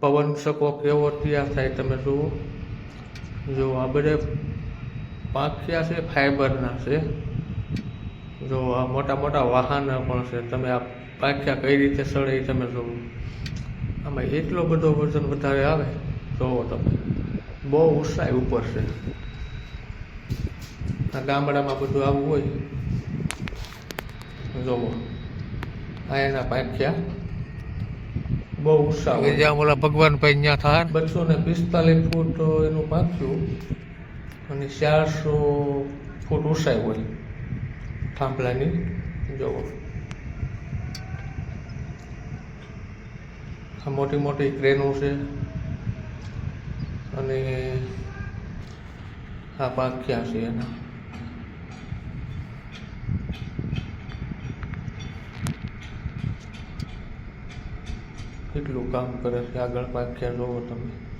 પવન શકો કેવો તૈયાર થાય તમે જુઓ. જો આ બધે પાંખિયા છે, ફાઈબરના છે. જો આ મોટા મોટા વાહનો પણ છે, તમે આ પાંખિયા કઈ રીતે સળે તમે જુઓ. આમાં એટલો બધો વજન વધારે આવે જોવો તમે. બહુ ઉત્સાહ ઉપર છે. આ ગામડામાં બધું આવું હોય. જોવો આ એના પાંખ્યા. બહુ ઉત્સાહ. જ્યાં ઓલા ભગવાનભાઈ ત્યાં થાય બસો ને પિસ્તાલીસ ફૂટ એનું પાક્યું અને ચારસો ફૂટ ઊંચાઈ હોય થાંભલાની જોવો આ મોટી મોટી ક્રેનો છે અને આ પાક્યા છે એના? કેટલું કામ કરે છે? આગળ પાછળ જુઓ તમે.